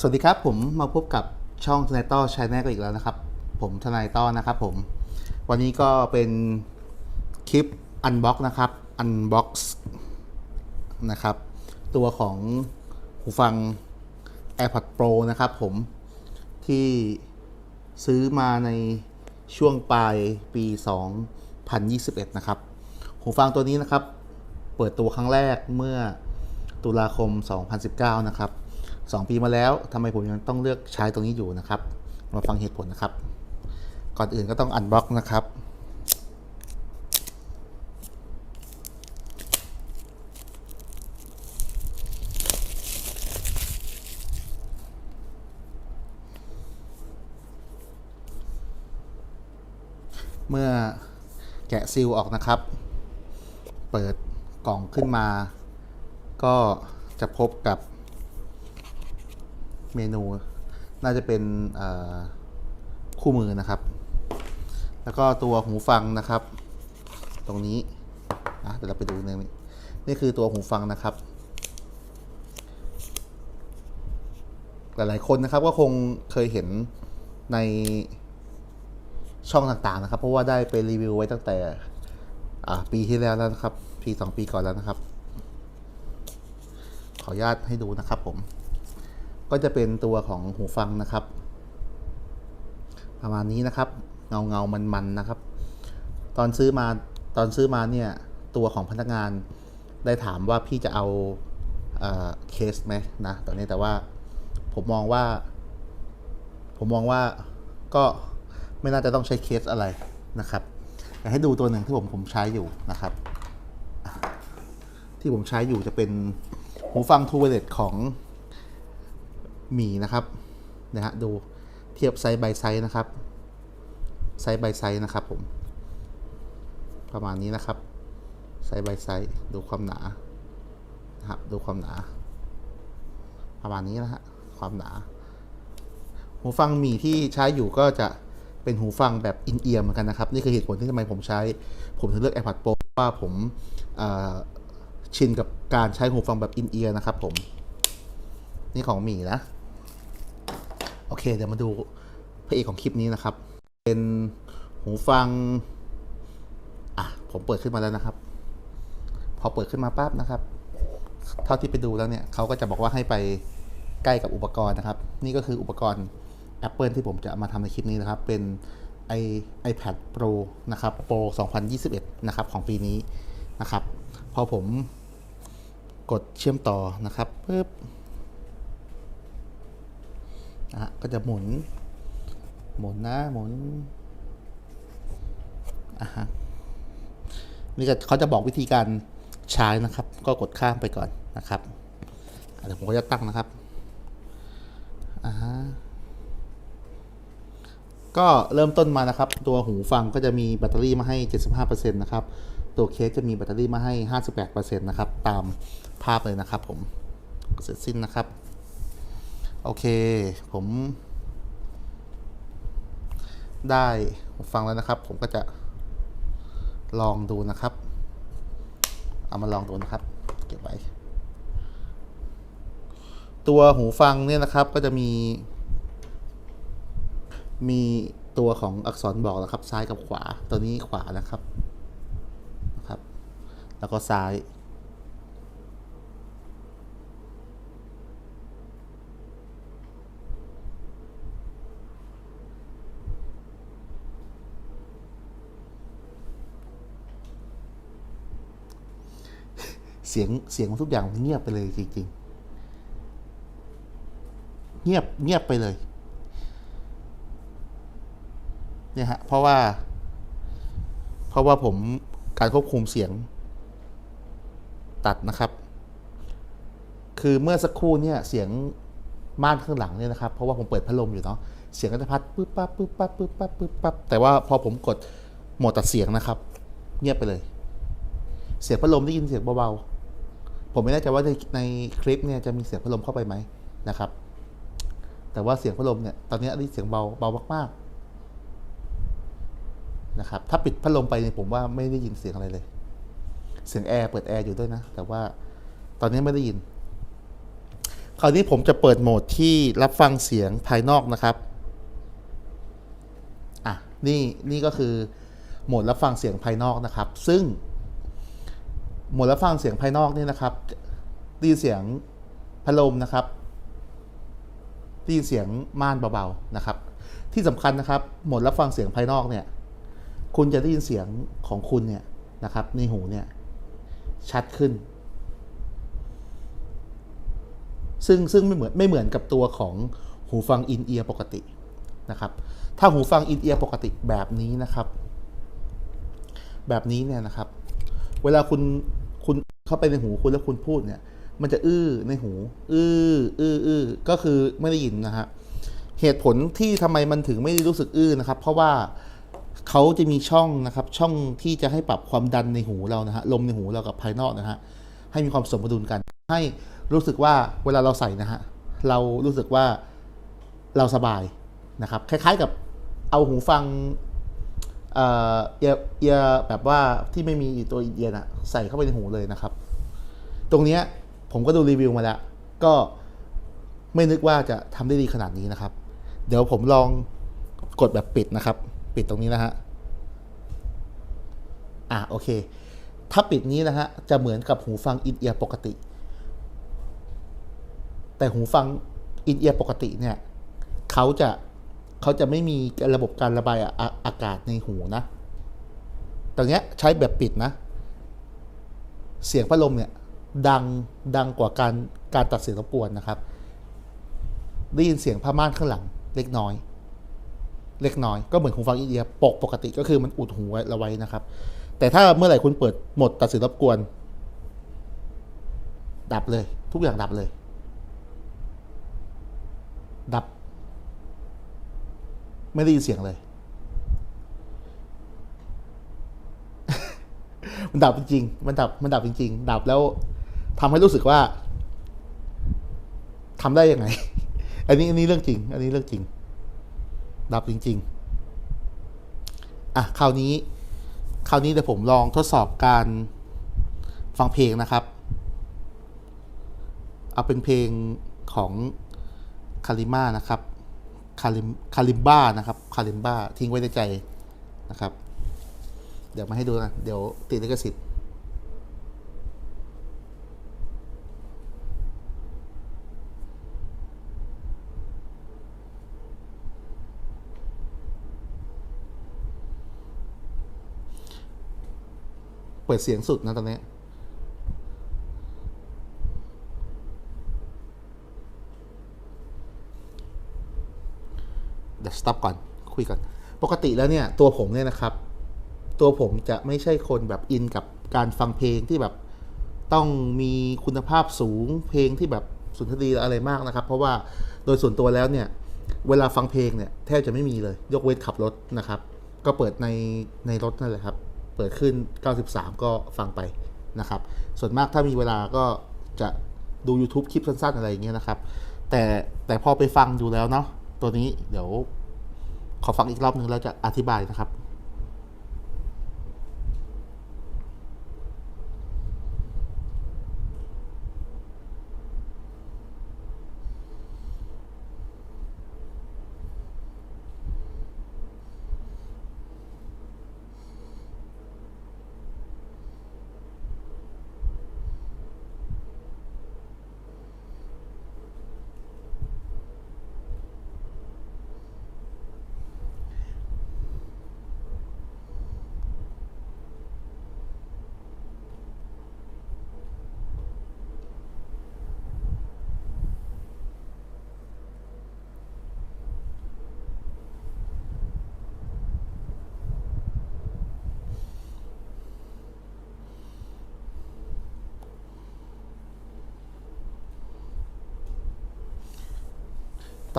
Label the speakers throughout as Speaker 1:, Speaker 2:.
Speaker 1: สวัสดีครับผมมาพบกับช่องทนายต้อชาแนลกันอีกแล้วนะครับ ผมทนายต้อนะครับผม วันนี้ก็เป็นคลิปอันบ็อกนะครับอันบ็อกซ์นะครับ ตัวของหูฟัง AirPods Pro นะครับผมที่ซื้อมาในช่วงปลายปี 2021 นะครับ หูฟังตัวนี้นะครับ เปิดตัวครั้งแรกเมื่อตุลาคม 2019 นะครับ 2 ปีมาแล้วทำไมผมยังต้องเลือกใช้ตรงนี้อยู่นะครับ มาฟังเหตุผลนะครับ ก่อนอื่นก็ต้องอันบล็อกนะครับเมื่อแกะซีลออกนะครับ เปิดกล่องขึ้นมา ก็จะพบกับ เมนูน่าจะเป็นคู่มือนะครับ แล้วก็ตัวหูฟังนะครับ ตรงนี้นะเดี๋ยวเราไปดูนนี้นี่คือตัวหูฟังนะครับ หลายๆคนนะครับก็คงเคยเห็นในช่องต่างๆนะครับ เพราะว่าได้ไปรีวิวไว้ตั้งแต่ปีที่แล้วแล้วนะครับปีสองปีก่อนแล้วนะครับ ขออนุญาตให้ดูนะครับผม ก็จะเป็นตัวของหูฟังนะครับ ประมาณนี้นะครับเงาเงามันมันๆนะครับ ตอนซื้อมาตอนซื้อมาเนี่ยตัวของพนักงานได้ถามว่าพี่จะเอาเอเคสไหมนะตอนนี้แต่ว่าผมมองว่า ผมมองว่าก็ไม่น่าจะต้องใช้เคสอะไรนะครับอยากให้ดูตัวหนึ่งที่ผมผมใช้อยู่นะครับ ที่ผมใช้อยู่จะเป็นหูฟังทูเวเลตของ มีนะครับนะฮะดูเทียบไซส์ by ไซส์นะครับไซส์ by ไซส์นะครับผม ประมาณนี้นะครับไซส์ by ไซส์ดูความหนานะครับดูความหนา ประมาณนี้นะฮะความหนา หูฟังหมีที่ใช้อยู่ก็จะเป็นหูฟังแบบอินเอียร์เหมือนกันนะครับ นี่คือเหตุผลที่ทำไมผมใช้ ผมถึงเลือก AirPods Pro ว่าผมชินกับการใช้หูฟังแบบอินเอียร์นะครับผม นี่ของหมีนะ โอเค เดี๋ยวมาดูพระเอกของคลิปนี้นะครับ เป็นหูฟัง อะ ผมเปิดขึ้นมาแล้วนะครับ พอเปิดขึ้นมาปั๊บนะครับ เท่าที่ไปดูแล้วเนี่ยเขาก็จะบอกว่าให้ไปใกล้กับอุปกรณ์นะครับ นี่ก็คืออุปกรณ์ Apple ที่ผมจะมาทำในคลิปนี้นะครับ เป็น i iPad Pro นะครับ Pro 2021 นะครับ ของปีนี้นะครับ พอผมกดเชื่อมต่อนะครับปึ๊บ นะฮะก็จะหมุน หมุนนะหมุนอะฮะนี่ก็เขาจะบอกวิธีการใช้นะครับ ก็กดข้ามไปก่อนนะครับอะเดี๋ยวผมก็จะตั้งนะครับอ่าฮะก็เริ่มต้นมานะครับ ตัวหูฟังก็จะมีแบตเตอรี่มาให้ 75%นะครับ ตัวเคสจะมีแบตเตอรี่มาให้ 58%นะครับ ตามภาพเลยนะครับผมเสร็จสิ้นนะครับ โอเค ผม ได้หูฟังแล้วนะครับ ผมก็จะลองดูนะครับ เอามาลองดูนะครับ เก็บไว้ ตัวหูฟังเนี่ยนะครับก็จะมี มีตัวของอักษรบอกนะครับ ซ้ายกับขวา ตัวนี้ขวานะครับนะครับ แล้วก็ซ้าย เสียงเสียงของทุกอย่างเงียบไปเลยจริงๆ เงียบเงียบไปเลยเนี่ยฮะเพราะว่า เพราะว่าผมการควบคุมเสียงตัดนะครับ คือเมื่อสักครู่เนี่ยเสียงม่านข้างหลังเนี่ยนะครับ เพราะว่าผมเปิดพัดลมอยู่เนาะเสียงก็จะพัดปึ๊บปั๊บปึ๊บปั๊บปึ๊บปั๊บปึ๊บปั๊บแต่ว่าพอผมกดโหมดตัดเสียงนะครับ เงียบไปเลย เสียงพัดลมได้ยินเสียงเบาๆ ผมไม่แน่ใจว่าในคลิปเนี่ยจะมีเสียงพัดลมเข้าไปไหมนะครับ แต่ว่าเสียงพัดลมเนี่ยตอนนี้ได้เสียงเบาเบามากๆนะครับ ถ้าปิดพัดลมไปเนี่ยผมว่าไม่ได้ยินเสียงอะไรเลย เสียงแอร์เปิดแอร์อยู่ด้วยนะ แต่ว่าตอนนี้ไม่ได้ยิน คราวนี้ผมจะเปิดโหมดที่รับฟังเสียงภายนอกนะครับอะนี่นี่ก็คือโหมดรับฟังเสียงภายนอกนะครับ ซึ่ง หมดรับฟังเสียงภายนอกนี่นะครับได้ยินเสียงพัดลมนะครับได้ยินเสียงม่านเบาๆนะครับ ที่สำคัญนะครับหมดรับฟังเสียงภายนอกเนี่ย คุณจะได้ยินเสียงของคุณเนี่ยนะครับในหูเนี่ยชัดขึ้น ซึ่งซึ่งไม่เหมือนไม่เหมือนกับตัวของหูฟังอินเอียร์ปกตินะครับ ถ้าหูฟังอินเอียร์ปกติแบบนี้นะครับ แบบนี้เนี่ยนะครับ เวลาคุณ เข้าไปในหูคุณแล้วคุณพูดเนี่ย มันจะอื้อในหู อื้อ อื้ออื้อก็คือไม่ได้ยินนะฮะเหตุผลที่ทำไมมันถึงไม่ได้รู้สึกอื้อนะครับ เพราะว่าเขาจะมีช่องนะครับ ช่องที่จะให้ปรับความดันในหูเรานะฮะลมในหูเรากับภายนอกนะฮะให้มีความสมดุลกัน ให้รู้สึกว่าเวลาเราใส่นะฮะเรารู้สึกว่าเราสบายนะครับ คล้ายๆกับเอาหูฟัง เอ่อเอียเอียแบบว่าที่ไม่มีตัวเอียนอะใส่เข้าไปในหูเลยนะครับ ตรงเนี้ยผมก็ดูรีวิวมาแล้ว ก็ไม่นึกว่าจะทำได้ดีขนาดนี้นะครับ เดี๋ยวผมลองกดแบบปิดนะครับ ปิดตรงนี้นะฮะอะโอเค ถ้าปิดนี้นะฮะจะเหมือนกับหูฟังอินเอียร์ปกติ แต่หูฟังอินเอียร์ปกติเนี่ยเขาจะ เขาจะไม่มีระบบการระบายอาอากาศในหูนะตรงเนี้ยใช้แบบปิดนะ เสียงพัดลมเนี่ยดังดังกว่าการการตัดเสียงรบกวนนะครับ ได้ยินเสียงผ้าม่านข้างหลังเล็กน้อย เล็กน้อยก็เหมือนหูฟังอินเดียปกปกติก็คือมันอุดหูไว้เราไว้นะครับ แต่ถ้าเมื่อไหร่คุณเปิดหมดตัดเสียงรบกวน ดับเลย ทุกอย่างดับเลย ดับ ไม่ได้ยินเสียงเลย มันดับจริงๆมันดับมันดับจริง ๆ ดับแล้วทำให้รู้สึกว่าทำได้ยังไง อันนี้อันนี้เรื่องจริง อันนี้เรื่องจริง ดับจริง ๆ อะคราวนี้ คราวนี้เดี๋ยวผมลองทดสอบการฟังเพลงนะครับ เอาเป็นเพลงของคาริมานะครับ คาริมคาริมบ้านะครับคาริมบ้าทิ้งไว้ในใจนะครับ เดี๋ยวมาให้ดูนะ เดี๋ยวติดลิขสิทธิ์เปิดเสียงสุดนะตอนนี้ เดี๋ยว stop ก่อนคุยก่อน ปกติแล้วเนี่ยตัวผมเนี่ยนะครับ ตัวผมจะไม่ใช่คนแบบอินกับการฟังเพลงที่แบบต้องมีคุณภาพสูงเพลงที่แบบสุนทรีอะไรมากนะครับ เพราะว่าโดยส่วนตัวแล้วเนี่ยเวลาฟังเพลงเนี่ยแทบจะไม่มีเลย ยกเว้นขับรถนะครับ ก็เปิดในในรถนั่นแหละครับ เปิดขึ้น 93 ก็ฟังไปนะครับ ส่วนมากถ้ามีเวลาก็จะดู YouTube คลิปสั้นๆ อะไรอย่างเงี้ยนะครับ แต่แต่พอไปฟังดูแล้วเนาะตัวนี้เดี๋ยว ขอฟังอีกรอบหนึ่งแล้วจะอธิบายนะครับ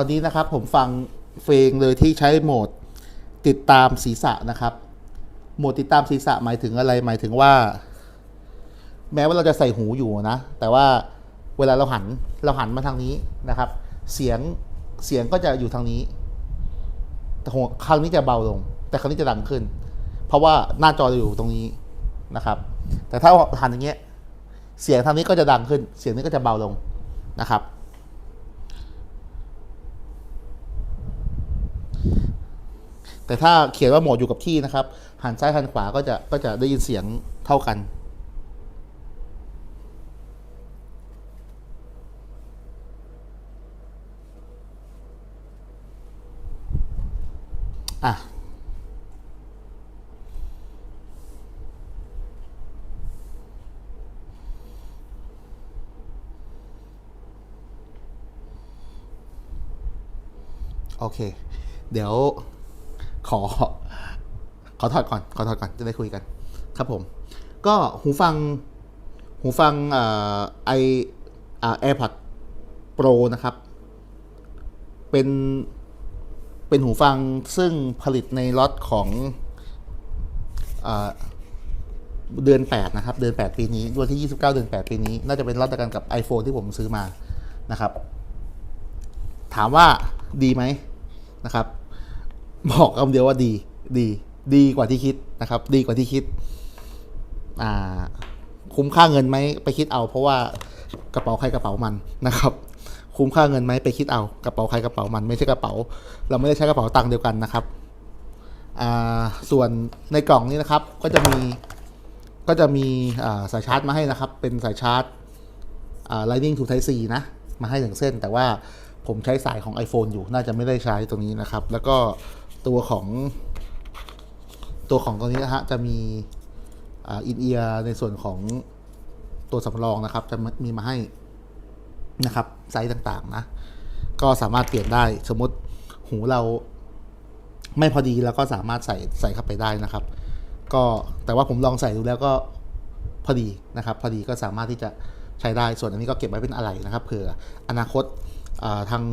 Speaker 1: ตอนนี้นะครับผมฟังเพลงเลยที่ใช้โหมดติดตามศีรษะนะครับ โหมดติดตามศีรษะหมายถึงอะไร หมายถึงว่า แม้ว่าเราจะใส่หูอยู่นะ แต่ว่าเวลาเราหันเราหันมาทางนี้นะครับ เสียงเสียงก็จะอยู่ทางนี้ แต่หัวครั้งนี้จะเบาลง แต่ครั้งนี้จะดังขึ้น เพราะว่าหน้าจอเราอยู่ตรงนี้นะครับ แต่ถ้าหันอย่างเงี้ยเสียงทางนี้ก็จะดังขึ้น เสียงนี้ก็จะเบาลงนะครับ แต่ถ้าเขียนว่าโหมดอยู่กับที่นะครับ หันซ้ายหันขวาก็จะก็จะได้ยินเสียงเท่ากัน อะโอเค เดี๋ยว ขอ ขอถอดก่อน ขอถอดก่อนจะได้คุยกัน ครับผม ก็หูฟัง หูฟังเอ่อไออ่า AirPods Pro นะครับ เป็น เป็นหูฟังซึ่งผลิตในล็อตของเอเดือน 8 นะครับ เดือน 8 ปีนี้วันที่ 29 เดือน 8 ปีนี้ น่าจะเป็นล็อตเดียวกันกับ iPhone ที่ผมซื้อมานะครับ ถามว่าดีไหมนะครับ บอกคำเดียวว่าดี ดี ดีกว่าที่คิดนะครับ ดีกว่าที่คิด อ่า คุ้มค่าเงินไหมไปคิดเอา เพราะว่ากระเป๋าใครกระเป๋ามันนะครับ คุ้มค่าเงินไหมไปคิดเอา กระเป๋าใครกระเป๋ามัน ไม่ใช่กระเป๋า เราไม่ได้ใช้กระเป๋าตังค์เดียวกันนะครับ อ่า ส่วนในกล่องนี้นะครับ ก็จะมี ก็จะมีสายชาร์จมาให้นะครับ เป็นสายชาร์จ Lightning to Type C นะมาให้หนึ่งเส้น แต่ว่าผมใช้สายของ iPhone อยู่ น่าจะไม่ได้ใช้ตรงนี้นะครับ แล้วก็ ตัวของ ตัวของตัวนี้นะฮะจะมีอินเอียในส่วนของตัวสำรองนะครับ จะมีมาให้นะครับไซส์ต่างๆนะ ก็สามารถเปลี่ยนได้สมมติหูเราไม่พอดีแล้วก็สามารถใส่ใส่เข้าไปได้นะครับ ก็แต่ว่าผมลองใส่ดูแล้วก็พอดีนะครับ พอดีก็สามารถที่จะใช้ได้ส่วนอันนี้ก็เก็บไว้เป็นอะไรนะครับเผื่ออนาคตาทาง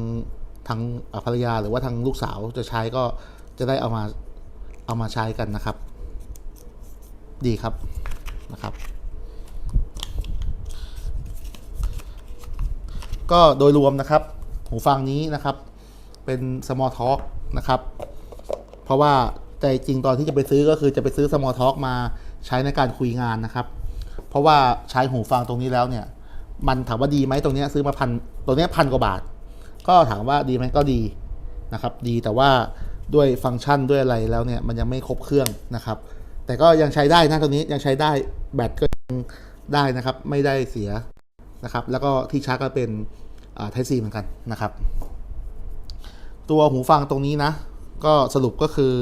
Speaker 1: ทางภรรยาหรือว่าทางลูกสาวจะใช้ก็จะได้เอามาเอามาใช้กันนะครับ ดีครับนะครับ ก็โดยรวมนะครับ หูฟังนี้นะครับเป็น small talk นะครับ เพราะว่าใจจริงตอนที่จะไปซื้อก็คือจะไปซื้อ small talk มาใช้ในการคุยงานนะครับ เพราะว่าใช้หูฟังตรงนี้แล้วเนี่ย มันถามว่าดีไหมตรงนี้ซื้อมาพันตัวเนี้พันกว่าบาท ก็ถามว่าดีไหมก็ดีนะครับ ดีแต่ว่าด้วยฟังก์ชันด้วยอะไรแล้วเนี่ยมันยังไม่ครบเครื่องนะครับ แต่ก็ยังใช้ได้นะตรงนี้ยังใช้ได้แบตก็ยังได้นะครับ ไม่ได้เสียนะครับ แล้วก็ที่ชาร์จก็เป็นไทซีเหมือนกันนะครับ ตัวหูฟังตรงนี้นะ ก็สรุปก็คือ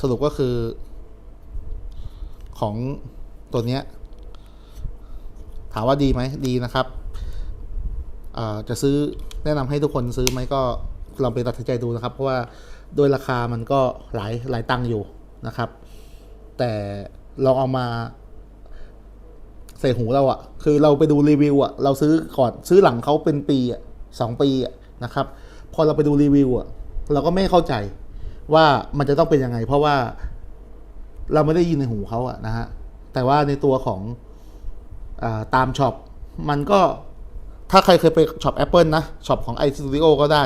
Speaker 1: สรุปก็คือของตัวเนี้ยถามว่าดีไหมดีนะครับ จะซื้อแนะนำให้ทุกคนซื้อไหมก็ลองไปตัดสินใจดูนะครับ เพราะว่าโดยราคามันก็หลายหลายตังค์อยู่นะครับ แต่ลองเอามาใส่หูเราอะคือเราไปดูรีวิวอะเราซื้อก่อนซื้อหลังเขาเป็นปีอะสองปีอะนะครับ พอเราไปดูรีวิวอะเราก็ไม่เข้าใจว่ามันจะต้องเป็นยังไง เพราะว่าเราไม่ได้ยินในหูเขาอะนะฮะแต่ว่าในตัวของอตามช็อปมันก็ ถ้าใครเคยไปช็อป Apple นะช็อปของ iStudio ก็ได้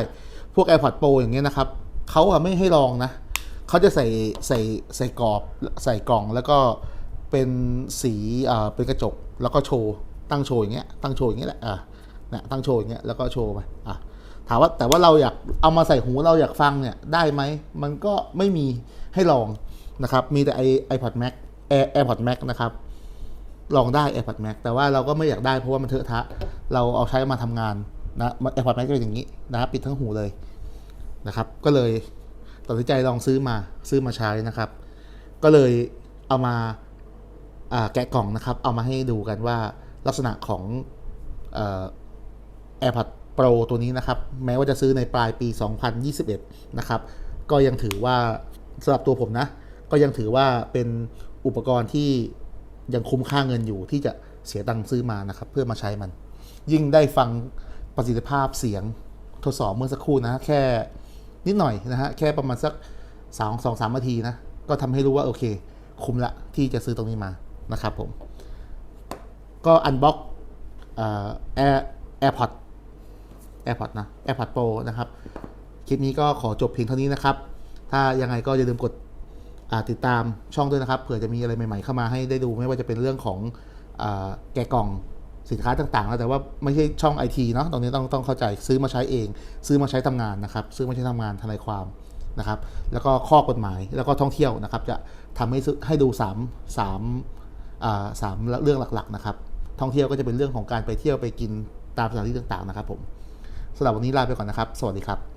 Speaker 1: พวก AirPods Pro อย่างเงี้ยนะครับเขาอะไม่ให้ลองนะเขาจะใส่ใส่ใส่กรอบใส่กล่องแล้วก็เป็นสีอ่าเป็นกระจกแล้วก็โชว์ตั้งโชว์อย่างเงี้ยตั้งโชว์อย่างเงี้ยแหละอะเนี่ยตั้งโชว์อย่างเงี้ยแล้วก็โชว์ไปอะถามว่าแต่ว่าเราอยากเอามาใส่หูเราอยากฟังเนี่ยได้ไหมมันก็ไม่มีให้ลองนะครับมีแต่ไอ iPod Max Air AirPod Max นะครับลองได้ AirPod Max แต่ว่าเราก็ไม่อยากได้เพราะว่ามันเถอะทะ เราเอาใช้มาทำงานนะ AirPod Max จะเป็นอย่างนี้นะครับปิดทั้งหูเลยนะครับ ก็เลยตัดสินใจลองซื้อมาซื้อมาใช้นะครับ ก็เลยเอามาแกะกล่องนะครับ เอามาให้ดูกันว่าลักษณะของเอ่อ AirPods Pro ตัวนี้นะครับ แม้ว่าจะซื้อในปลายปี 2021 นะครับ ก็ยังถือว่าสำหรับตัวผมนะ ก็ยังถือว่าเป็นอุปกรณ์ที่ยังคุ้มค่าเงินอยู่ที่จะเสียตังค์ซื้อมานะครับ เพื่อมาใช้มัน ยิ่งได้ฟังประสิทธิภาพเสียงทดสอบเมื่อสักครู่นะ แค่นิดหน่อยนะฮะ แค่ประมาณสักสองสองสามนาทีนะ ก็ทำให้รู้ว่าโอเค คุ้มละที่จะซื้อตรงนี้มานะครับผม ก็อันบ็อกแอร์แอร์พอด AirPods นะ AirPods Pro นะครับ คลิปนี้ก็ขอจบเพียงเท่านี้นะครับ ถ้ายังไงก็อย่าลืมกดติดตามช่องด้วยนะครับ เผื่อจะมีอะไรใหม่ๆเข้ามาให้ได้ดูไม่ว่าจะเป็นเรื่องของอแกะกล่อง สินค้าต่างๆ แล้วแต่ว่าไม่ใช่ช่องไอทีเนาะตรงนี้ต้องต้องเข้าใจซื้อมาใช้เอง ซื้อมาใช้ทำงานนะครับซื้อมาใช้ทำงานทนายความนะครับ แล้วก็ข้อกฎหมายแล้วก็ท่องเที่ยวนะครับ จะทำให้ซึให้ดู3 3อ่าสามเรื่องหลักๆนะครับท่องเที่ยวก็จะเป็นเรื่องของการไปเที่ยวไปกินตามสถานที่ต่างๆนะครับผมสำหรับวันนี้ลาไปก่อนนะครับ สวัสดีครับ